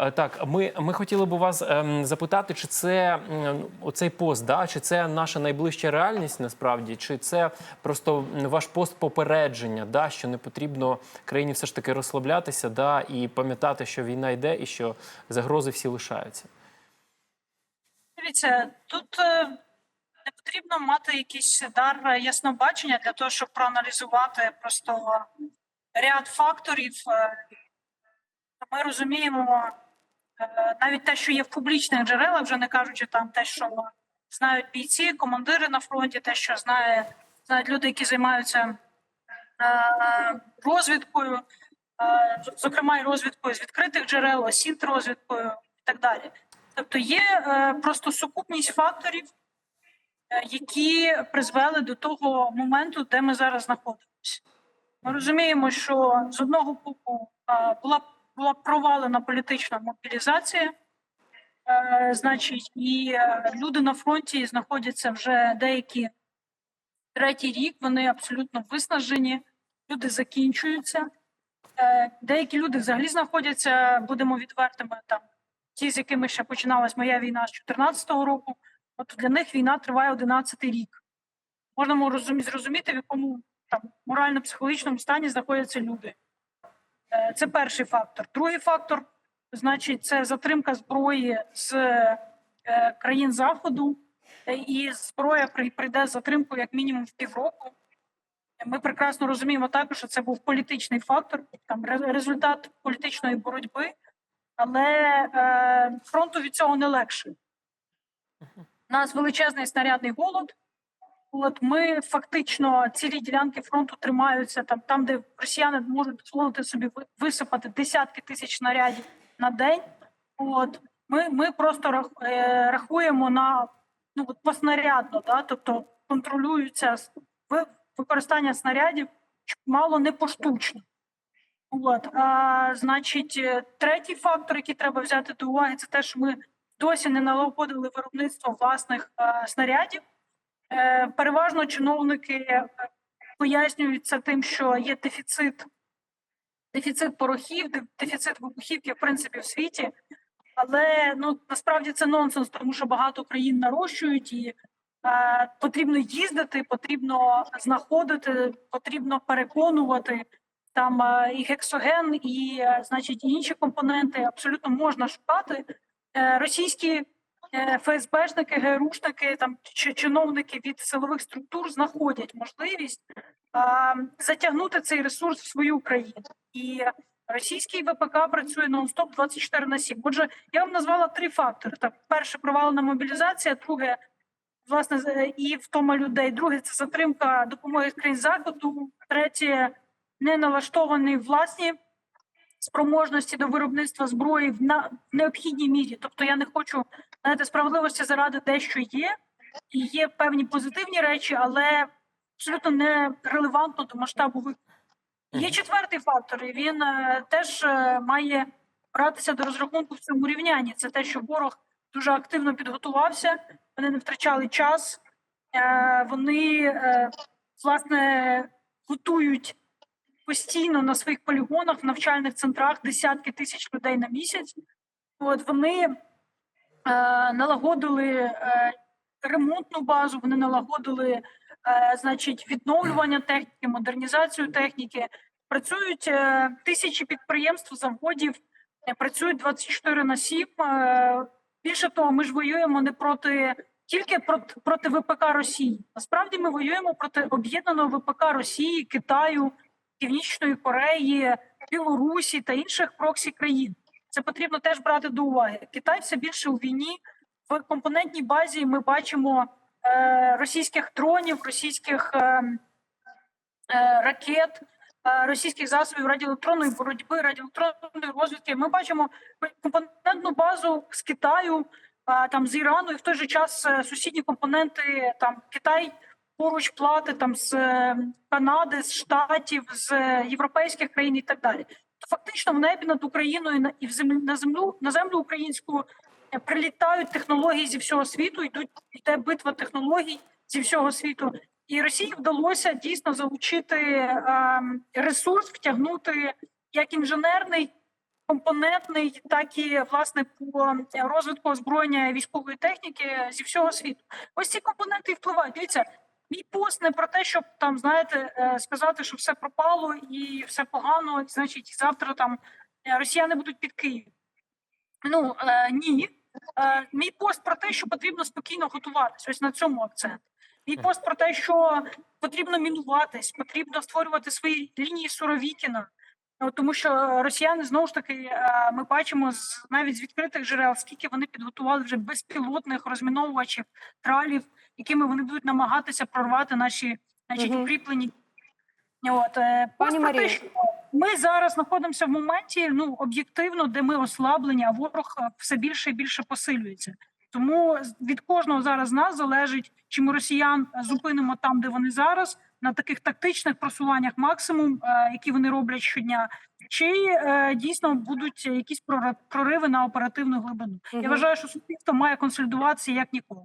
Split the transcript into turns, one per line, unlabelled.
Е, Так, ми, ми хотіли б вас ем, запитати, чи це м, оцей пост, да? чи це наша найближча реальність насправді, чи це просто ваш пост попередження, да? що не потрібно країні все ж таки розслаблятися да? і пам'ятати, що війна йде і що загрози всі лишаються.
Дивіться, тут е, не потрібно мати якийсь дар яснобачення для того, щоб проаналізувати просто ряд факторів. Е, Ми розуміємо навіть те, що є в публічних джерелах, вже не кажучи там те, що знають бійці, командири на фронті, те, що знає, знають люди, які займаються е, розвідкою, е, зокрема і розвідкою з відкритих джерел, осінт розвідкою і так далі. Тобто є е, просто сукупність факторів, е, які призвели до того моменту, де ми зараз знаходимося. Ми розуміємо, що з одного боку е, була, була провалена політична мобілізація, е, значить, і е, люди на фронті знаходяться вже деякі третій рік, вони абсолютно виснажені, люди закінчуються. Е, Деякі люди взагалі знаходяться, будемо відвертими там ті, з якими ще починалась моя війна з 2014 року, от для них війна триває 11 рік. Можна розумі- зрозуміти, в якому там морально-психологічному стані знаходяться люди. Е, Це перший фактор. Другий фактор, значить, це затримка зброї з е, країн Заходу, Е, і зброя прийде з затримкою як мінімум в півроку. Ми прекрасно розуміємо також, що це був політичний фактор, там результат політичної боротьби але е, фронту від цього не легше. У нас величезний снарядний голод. От ми фактично цілі ділянки фронту тримаються там, там, де росіяни можуть дозволити собі висипати десятки тисяч снарядів на день. От ми, ми просто е, рахуємо на ну от поснарядно, да? тобто контролюється ви- використання снарядів мало не поштучно. От, а, значить, е, третій фактор, який треба взяти до уваги, це те, що ми досі не налагодили виробництво власних е, снарядів. Е, переважно чиновники е, пояснюють це тим, що є дефіцит, дефіцит порохів, дефіцит вибухівки, в принципі, в світі. Але ну насправді це нонсенс, тому що багато країн нарощують і е, потрібно їздити, потрібно знаходити, потрібно переконувати там е, і гексоген, і е, значить інші компоненти абсолютно можна шукати. Е, Російські ФСБшники, ГРУшники, там чи чиновники від силових структур знаходять можливість е, затягнути цей ресурс в свою країну. І російський ВПК працює нон-стоп 24 на 7. Отже, я вам назвала три фактори: так, перше провалена мобілізація, друге. Власне, і втома людей. Друге це затримка допомоги країн заходу. Третє не налаштовані власні спроможності до виробництва зброї в на необхідній мірі. Тобто я не хочу знаєте, справедливості заради дещо є, і є певні позитивні речі, але абсолютно не релевантно до масштабу виклику. Є четвертий фактор, і він е, теж е, має братися до розрахунку в цьому рівнянні. Це те, що ворог дуже активно підготувався, вони не втрачали час, е, вони власне готують постійно на своїх полігонах, в навчальних центрах десятки тисяч людей на місяць. От вони налагодили е, ремонтну базу, вони налагодили, е, значить, відновлювання техніки, модернізацію техніки. Працюють е, тисячі підприємств, заводів, е, працюють 24 на 7. Е, більше того, ми ж воюємо не проти тільки проти, проти ВПК Росії. Насправді ми воюємо проти об'єднаного ВПК Росії, Китаю, Північної Кореї, Білорусі та інших проксі країн. Це потрібно теж брати до уваги. Китай все більше у війні. В компонентній базі ми бачимо е, російських дронів, російських е, е, ракет, е, російських засобів радіоелектронної боротьби, радіоелектронної розвідки. Ми бачимо компонентну базу з Китаю, е, там з Ірану, і в той же час е, сусідні компоненти там Китай поруч плати там з е, Канади, з Штатів, з е, європейських країн і так далі. Фактично в небі над Україною і в землю на землю на землю українську е, прилітають технології зі всього світу. Йдуть йде битва технологій зі всього світу. І Росії вдалося дійсно залучити ем, ресурс, втягнути як інженерний, компонентний, так і власне по розвитку озброєння військової техніки зі всього світу. Ось ці компоненти впливають. Дивіться, мій пост не про те, щоб там знаєте е, сказати, що все пропало і все погано, і, значить, завтра там е, росіяни будуть під Києвом. Ну е, ні. Е, мій пост про те, що потрібно спокійно готуватися. Ось на цьому акцент. Мій пост про те, що потрібно мінуватись, потрібно створювати свої лінії Суровікіна. Ну, тому що росіяни знову ж таки ми бачимо з навіть з відкритих джерел, скільки вони підготували вже безпілотних розміновувачів тралів, якими вони будуть намагатися прорвати наші значить,
Мгм.
укріплені. От е,
Пані Марія.
що ми зараз знаходимося в моменті, ну об'єктивно, де ми ослаблені, а ворог е, все більше і більше посилюється. Тому від кожного зараз з нас залежить, чи ми росіян е, зупинимо там, де вони зараз, на таких тактичних просуваннях максимум, які вони роблять щодня, чи дійсно будуть якісь прориви на оперативну глибину. Я
Мгм.
вважаю, що суспільство має консолідуватися як ніколи.